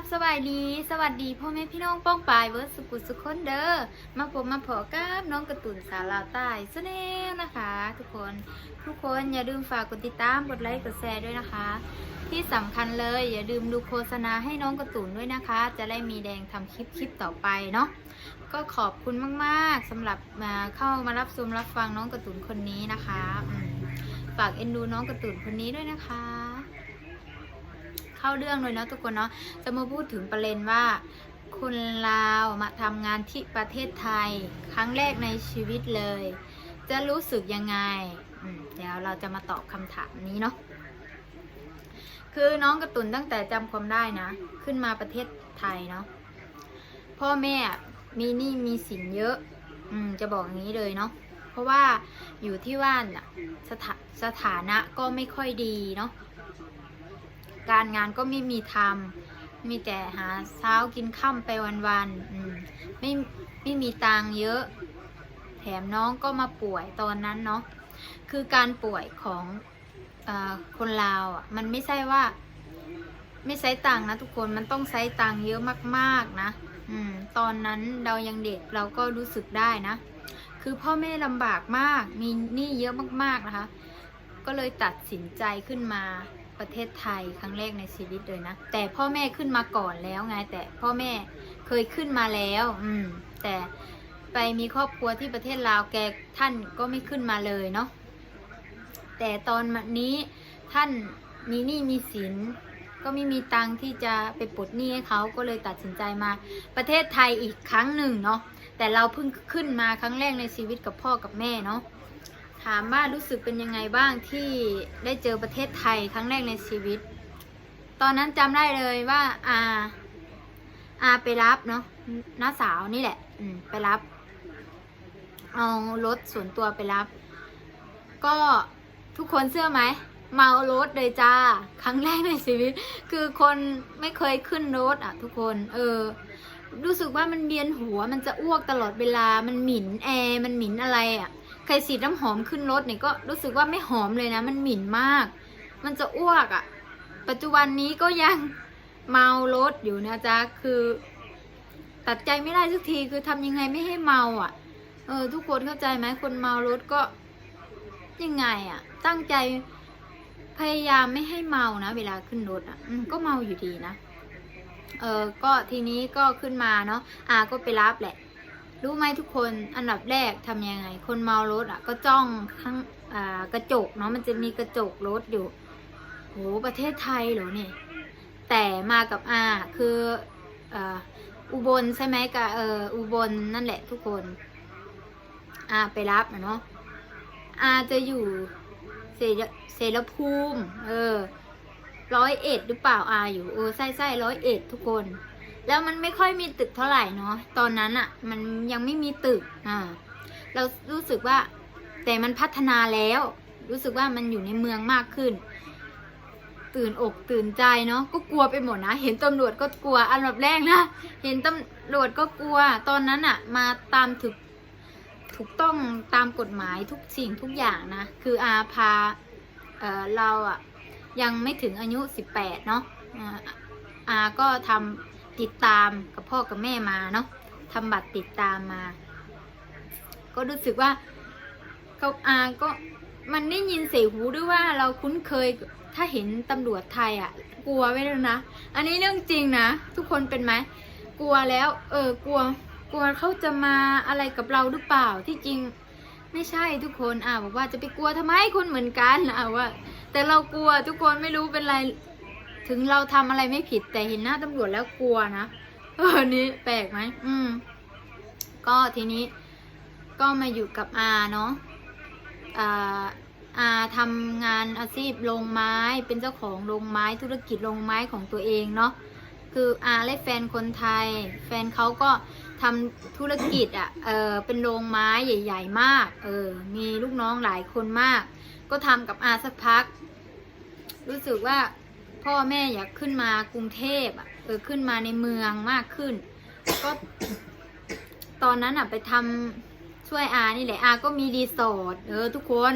บสวัสดี สวัสดีพ่อแม่พี่น้องป้องปายเวิร์สุกุสุคนเด้อมาผมมาพอกับน้องกระตุนสาวลาวใต้ซะแน่นะคะ ทุกคนทุกคนอย่าลืมฝากกดติดตามกดไลค์กดแชร์ด้วยนะคะ ที่สำคัญเลยอย่าลืมดูโฆษณาให้น้องกระตุนด้วยนะคะ จะได้มีแดงทำคลิปคลิปต่อไปเนาะก็ขอบคุณมาก ๆสำหรับมาเข้ามารับชมรับฟังน้องกระตุนคนนี้นะคะฝากเอ็นดูน้องกระตุนคนนี้ด้วยนะคะ เข้าเรื่องเลยเนาะทุกคนเนาะจะมาพูดถึงประเด็นว่าคนลาวมาทำงานที่ประเทศไทย ครั้งแรกในชีวิตเลย จะรู้สึกยังไงเดี๋ยวเราจะมาตอบคำถามนี้เนาะคือน้องกระตุนตั้งแต่จำความได้นะ ขึ้นมาประเทศไทยเนาะพ่อแม่มีหนี้มีสินเยอะ อืมจะบอกอย่างนี้เลยเนาะเพราะว่าอยู่ที่ว่านสถสถานะก็ไม่ค่อยดีเนาะ การงานก็ไม่มีทำมีแต่หาเช้ากินค่ำไปวันๆไม่ไม่มีตังค์เยอะ แถมน้องก็มาป่วยตอนนั้นเนาะคือการป่วยของอคนลาวอะมันไม่ใช่ว่า ไม่ใช้ตังค์นะทุกคนมันต้องใช้ตังค์เยอะมากๆนะอืมตอนนั้นเรายังเด็กเราก็รู้สึกได้นะ คือพ่อแม่ลำบากมากมีหนี้เยอะมากๆนะคะ ก็เลยตัดสินใจขึ้นมา ประเทศไทยครั้งแรกในชีวิตเลยนะ แต่พ่อแม่ขึ้นมาก่อนแล้วไง แต่พ่อแม่เคยขึ้นมาแล้ว อืม แต่ไปมีครอบครัวที่ประเทศลาวแกท่านก็ไม่ขึ้นมาเลยเนาะแต่ตอนนี้ท่านมีหนี้มีสินก็ไม่มีตังที่จะไปปลดหนี้ให้เขาก็เลยตัดสินใจมาประเทศไทยอีกครั้งหนึ่งเนาะแต่เราเพิ่งขึ้นมาครั้งแรกในชีวิตกับพ่อกับแม่เนาะามว่ารู้สึกเป็นยังไงบ้างที่ได้เจอประเทศไทยครั้งแรกในชีวิต ตอนนั้นจำได้เลยว่าอาอาไปรับเนาะน้าสาวนี่แหละ อืมไปรับ เอารถส่วนตัวไปรับ ก็ทุกคนเชื่อไหมเมารถเลยจ้า ครั้งแรกในชีวิต คือคนไม่เคยขึ้นรถอะ ทุกคน เออ รู้สึกว่ามันเบียนหัวมันจะอ้วกตลอดเวลามันหมิ่นแอร์มันหมิ่นอะไรอะ ใครฉีดน้ำหอมขึ้นรถเนี่ยก็รู้สึกว่าไม่หอมเลยนะ มันหมิ่นมาก มันจะอ้วกอะ่ะ ปัจจุบันนี้ก็ยังเมารถอยู่นะจ๊ะ คือตัดใจไม่ได้สักทีคือทำยังไงไม่ให้เมาอะ่ะ เออ ทุกคนเข้าใจไหมคนเมารถก็ยังไงอะ่ะ ตั้งใจพยายามไม่ให้เมานะ เวลาขึ้นรถอะ่ะก็เมาอยู่ดีนะเออก็ทีนี้ก็ขึ้นมาเนาะอาก็ไปรับแหละ รู้ไหมทุกคนอันดับแรกทำยังไง คนเมารถอะ ก็จ้องข้างกระจกเนาะมันจะมีกระจกรถอยู่โหประเทศไทยเหรอเนี่ยแต่มากับอาคืออุบลใช่ไหมกับเอออุบลนั่นแหละทุกคนอาไปรับเนาะอาจะอยู่เสรเสรภูมิ เออร้อยเอ็ดหรือเปล่าอาอยู่เออใช่ใช่ร้อยเอ็ดทุกคน แล้วมันไม่ค่อยมีตึกเท่าไหร่เนาะตอนนั้นอะ่ะ มันยังไม่มีตึกอ่าเรารู้สึกว่า แต่มันพัฒนาแล้ว รู้สึกว่ามันอยู่ในเมืองมากขึ้น ตื่นอกตื่นใจเนาะก็กลัวไปหมดนะ เห็นตำรวจก็กลัวอันดับแรกนะเห็นตำรวจก็กลัว ตอนนั้นอะ่ะ มาตามถูกถูกต้องตามกฎหมายทุกสิ่งทุกอย่างนะ คืออาพาเอ่อเราอะ่ะยังไม่ถึงอายุสิบแปดเนาะอาก็ทำ ติดตามกับพ่อกับแม่มาเนาะทำบัตรติดตามมา ก็รู้สึกว่าเขาอาก็มันได้ยินเสียงหูด้วยว่าเราคุ้นเคยถ้าเห็นตำรวจไทยอะ่ะ กลัวไว้แล้วนะ อันนี้เรื่องจริงนะ ทุกคนเป็นไหมกลัวแล้ว เออกลัว กลัวเขาจะมาอะไรกับเราหรือเปล่าที่จริง ไม่ใช่ทุกคนอ่าบอกว่าจะไปกลัวทำไมคนเหมือนกันอ่าว่า แต่เรากลัวทุกคนไม่รู้เป็นไร ถึงเราทำอะไรไม่ผิดแต่เห็นหน้าตำรวจแล้วกลัวนะเออนี่แปลกไหมอืม ก็ทีนี้ ก็มาอยู่กับอาเนาะอ่าอาทำงานอาชีพโรงไม้เป็นเจ้าของโรงไม้ธุรกิจโรงไม้ของตัวเองเนาะคืออาและแฟนคนไทย แฟนเขาก็ทำธุรกิจอะ่ะเออเป็นโรงไม้ใหญ่ ๆ มากเออมีลูกน้องหลายคนมาก ก็ทำกับอาสักพัก รู้สึกว่า พ่อแม่อยากขึ้นมากรุงเทพอะเออขึ้นมาในเมืองมากขึ้น ก็ตอนนั้นอะไปทำช่วยอานี่แหละอาก็มีรีสอร์ทเออทุกคน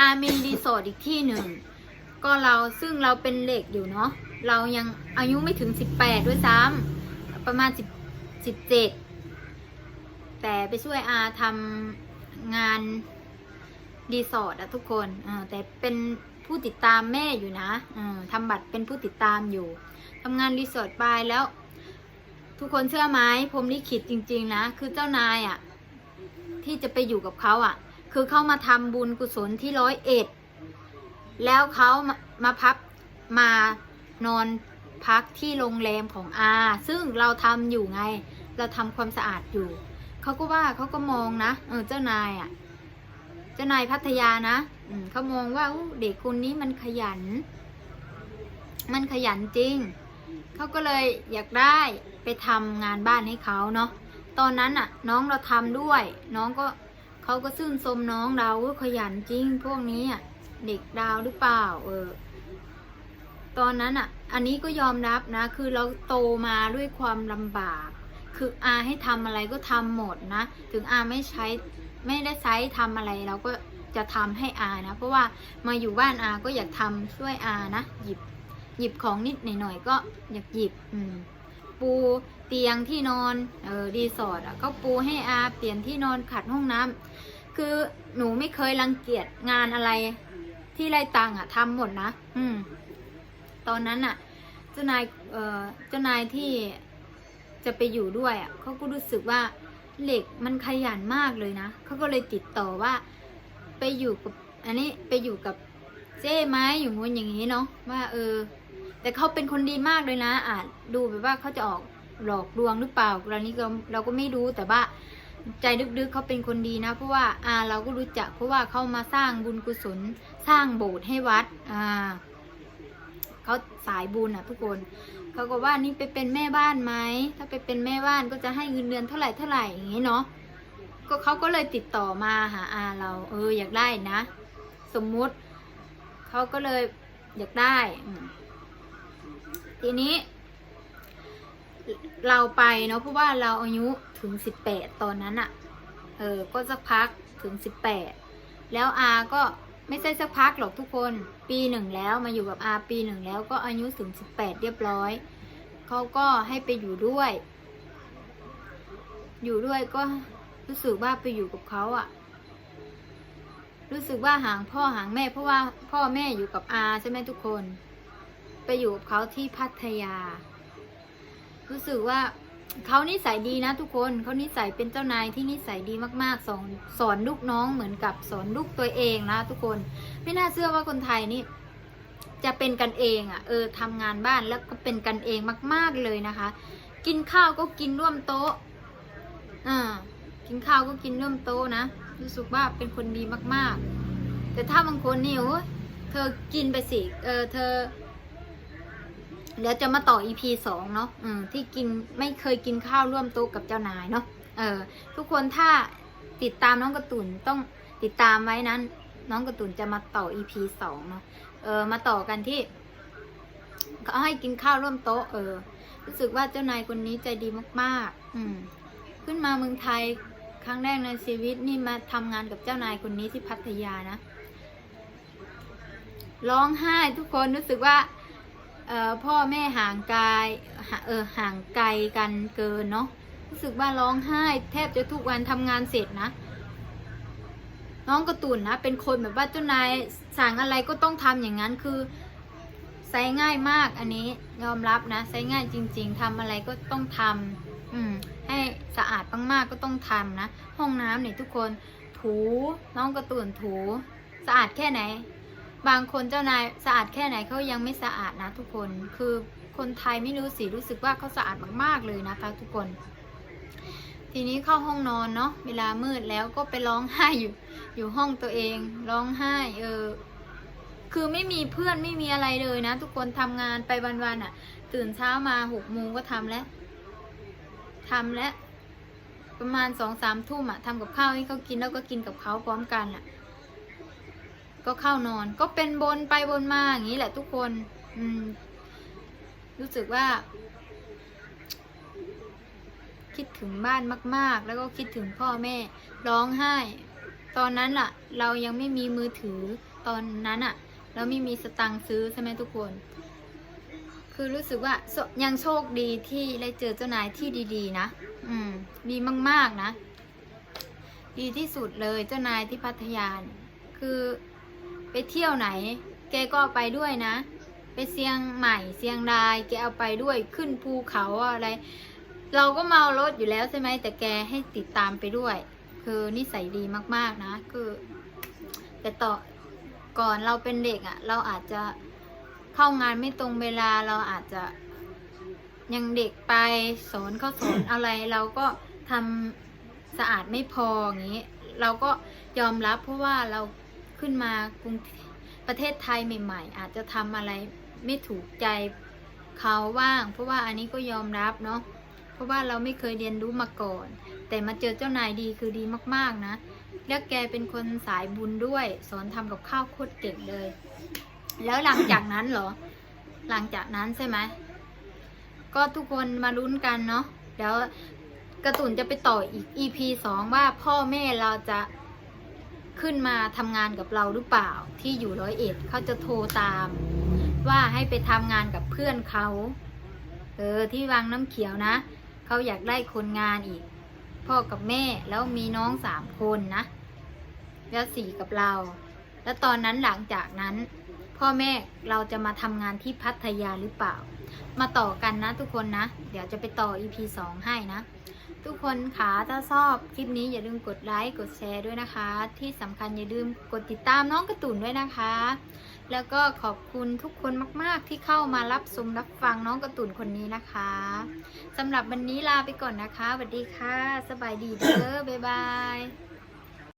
อามีรีสอร์ทอีกที่หนึ่งก็เราซึ่งเราเป็นเหล็กอยู่เนาะเรายังอายุไม่ถึงสิบแปดด้วยซ้ำประมาณสิบสิบเจ็ดแต่ไปช่วยอาทำงาน รีสอร์ทอะทุกคนอแต่เป็นผู้ติดตามแม่อยู่นะทำบัตรเป็นผู้ติดตามอยู่ทำงานรีสอร์ทไปแล้ว ทุกคนเชื่อไหมผมลิขิตจริง ๆ นะ คือเจ้านายอะที่จะไปอยู่กับเขาอะคือเขามาทำบุญกุศลที่ร้อยเอ็ดแล้วเขามามาพักมานอนพักที่โรงแรมของอา ซึ่งเราทำอยู่ไง เราทำความสะอาดอยู่ เขาก็ว่าเขาก็มองนะ เออเจ้านายอะ่ะ เจ้านายพัทยานะอืเขามองว่าเด็กคนนี้มันขยัน มันขยันจริง เขาก็เลยอยากได้ไปทำงานบ้านให้เขาเนาะ ตอนนั้นอะ น้องเราทำด้วย น้องก็เขาก็ซื่นชมน้องเราว่าขยันจริง พวกนี้อะเด็กดาวหรือเปล่า เออ ตอนนั้นอะ อันนี้ก็ยอมรับนะ คือเราโตมาด้วยความลำบาก คืออาให้ทำอะไรก็ทำหมดนะ ถึงอาไม่ใช้ ไม่ได้ใช้ทำอะไรเราก็จะทำให้อานะ เพราะว่ามาอยู่บ้านอาก็อยากทำช่วยอานะ หยิบหยิบของนิดหน่อยก็อยากหยิบอืมปูเตียงที่นอนเออรีสอร์ทอะก็ปูให้อาเปลี่ยนที่นอนขัดห้องน้ำคือหนูไม่เคยรังเกียจงานอะไรที่ไรตังอะทำหมดนะ อืม ตอนนั้นอะเจ้านายเออเจ้านายที่จะไปอยู่ด้วยอะเขาก็รู้สึกว่า เหล็กมันขยันมากเลยนะเขาก็เลยติดต่อว่า ไปอยู่กับอันนี้ไปอยู่กับเจ้ไหมอยู่งู้นอย่างนี้เนาะว่า เออ แต่เขาเป็นคนดีมากเลยนะอาจดูแบบว่าเขาจะออกหลอกลวงหรือเปล่าเรานี้ก็เราก็ไม่รู้แต่ว่าใจลึกๆเขาเป็นคนดีนะ เพราะว่าอาเราก็รู้จักเพราะว่าเขามาสร้างบุญกุศลสร้างโบสถ์ให้วัดอ่าเขาสายบุญอะทุกคน เขาก็ว่านี่ไปเป็นแม่บ้านไหมถ้าไปเป็นแม่บ้านก็จะให้เงินเดือนเท่าไหร่เท่าไหร่อย่างนี้เนาะก็เขาก็เลยติดต่อมาหาอาเรา เอออยากได้นะ สมมุติเขาก็เลยอยากได้ทีนี้ เราไปเนาะเพราะว่าเราอายุถึงสิบแปดตอนนั้นอะเออ ก็สักพักถึงสิบแปดแล้วอาก็ ไม่ใช่สักพักหรอกทุกคน ปีหนึ่งแล้วมาอยู่กับอาปีหนึ่งแล้วก็อายุถึงสิบแปดเรียบร้อย เขาก็ให้ไปอยู่ด้วย อยู่ด้วยก็รู้สึกว่าไปอยู่กับเขาอะรู้สึกว่าห่างพ่อห่างแม่เพราะว่าพ่อแม่อยู่กับอาใช่ไหมทุกคน ไปอยู่กับเขาที่พัทยา รู้สึกว่า เขานิสัยดีนะทุกคนเขานิสัยเป็นเจ้านายที่นิสัยดีมากๆสอนสอนลูกน้องเหมือนกับสอนลูกตัวเองนะทุกคน ไม่น่าเชื่อว่าคนไทยนี่จะเป็นกันเองอะ่ะเออทำงานบ้านแล้วก็เป็นกันเองมาก ๆเลยนะคะ กินข้าวก็กินร่วมโต๊ะอ่ากินข้าวก็กินร่วมโต๊ะนะรู้สึกว่าเป็นคนดีมากๆ แต่ถ้าบางคนนี่โอ้เธอกินไปสิเออเธอ เดี๋ยวจะมาต่อ EP สองเนาะที่กินไม่เคยกินข้าวร่วมโต๊ะกับเจ้านายเนาะเออ ทุกคนถ้าติดตามน้องกระตุนต้องติดตามไว้นั้น น้องกระตุนจะมาต่อ EP สองเนาะเออ มาต่อกันที่เขาให้กินข้าวร่วมโต๊ะ เออ รู้สึกว่าเจ้านายคนนี้ใจดีมากๆ อืม ขึ้นมาเมืองไทยครั้งแรกในชีวิตนี่มาทำงานกับเจ้านายคนนี้ที่พัทยานะร้องไห้ทุกคนรู้สึกว่า พ่อแม่ห่างไกลหาเออห่างไกลกันเกินเนาะรู้สึกว่าร้องไห้ แทบจะทุกวันทำงานเสร็จนะ น้องกระตุนนะเป็นคนแบบว่าเจ้านายสั่งอะไรก็ต้องทำอย่างนั้นคือใช้ง่ายมากอันนี้ยอมรับนะใช้ง่ายจริง ๆทำอะไรก็ต้องทำอืมให้สะอาดมากๆก็ต้องทำนะ ห้องน้ำเนี่ยทุกคนถูน้องกระตุนถู สะอาดแค่ไหน บางคนเจ้านายสะอาดแค่ไหนเขายังไม่สะอาดนะทุกคน คือคนไทยไม่รู้สิรู้สึกว่าเขาสะอาดมากๆเลยนะคะ ทุกคน ทีนี้เข้าห้องนอนเนาะเวลามืดแล้วก็ไปร้องไห้อยู่อยู่ห้องตัวเอง ร้องไห้เออคือไม่มีเพื่อนไม่มีอะไรเลยนะ ทุกคนทำงานไปวันๆอะ ตื่นเช้ามาหกโมงก็ทำแล้วทำแล้ว ประมาณสองสามทุ่มอะทำกับข้าวให้เขากินแล้วก็กินกับเขาพร้อมกันอะ ก็เข้านอน ก็เป็นบนไปบนมาอย่างนี้แหละทุกคน อืม รู้สึกว่า คิดถึงบ้านมาก ๆ แล้วก็คิดถึงพ่อแม่ ร้องไห้ ตอนนั้นล่ะเรายังไม่มีมือถือตอนนั้นอะเราไม่มีสตังค์ซื้อใช่ไหมทุกคน คือรู้สึกว่ายังโชคดีที่ได้เจอเจ้านายที่ดี ๆ นะ อืม ดีมาก ๆ นะ ดีที่สุดเลยเจ้านายที่พัทยานคือ ไปเที่ยวไหน แกก็ไปด้วยนะ ไปเชียงใหม่เชียงราย แกเอาไปด้วยขึ้นภูเขาอะไร เราก็เมารถอยู่แล้วใช่ไหมแต่แกให้ติดตามไปด้วย คือนิสัยดีมาก ๆนะ คือ แต่ต่อก่อนเราเป็นเด็กอะ่ะ เราอาจจะเข้างานไม่ตรงเวลาเราอาจจะยังเด็กไปสอนเขาสอนอะไร เราก็ทำสะอาดไม่พออย่างนี้ เราก็ยอมรับเพราะว่าเรา ขึ้นมากรุงประเทศไทยใหม่ ๆ อาจจะทำอะไรไม่ถูกใจเขาบ้าง เพราะว่าอันนี้ก็ยอมรับเนาะเพราะว่าเราไม่เคยเรียนรู้มาก่อน แต่มาเจอเจ้านายดีคือดีมากๆนะ แล้วแกเป็นคนสายบุญด้วย สอนทำกับข้าวโคตรเก่งเลย แล้วหลังจากนั้นเหรอ หลังจากนั้นใช่ไหมก็ทุกคนมาลุ้นกันเนาะเดี๋ยวกระตุนจะไปต่ออีก EP สองว่าพ่อแม่เราจะ ขึ้นมาทำงานกับเราหรือเปล่าที่อยู่ร้อยเอ็ดเขาจะโทรตาม ว่าให้ไปทำงานกับเพื่อนเขาเออที่วังน้ำเขียวนะเขาอยากได้คนงานอีก พ่อกับแม่แล้วมีน้องสามคนนะ แล้วสี่กับเรา แล้วตอนนั้นหลังจากนั้น พ่อแม่เราจะมาทำงานที่พัทยาหรือเปล่า มาต่อกันนะทุกคนนะ เดี๋ยวจะไปต่อ EP 2 ให้นะ ทุกคนคะถ้าชอบคลิปนี้อย่าลืมกดไลค์กดแชร์ด้วยนะคะ ที่สำคัญอย่าลืมกดติดตามน้องกระตุนด้วยนะคะ แล้วก็ขอบคุณทุกคนมาก ๆ ที่เข้ามารับชมรับฟังน้องกระตุนคนนี้นะคะสำหรับวันนี้ลาไปก่อนนะคะสวัสดีค่ะ สบายดีเด้อบ๊ายบาย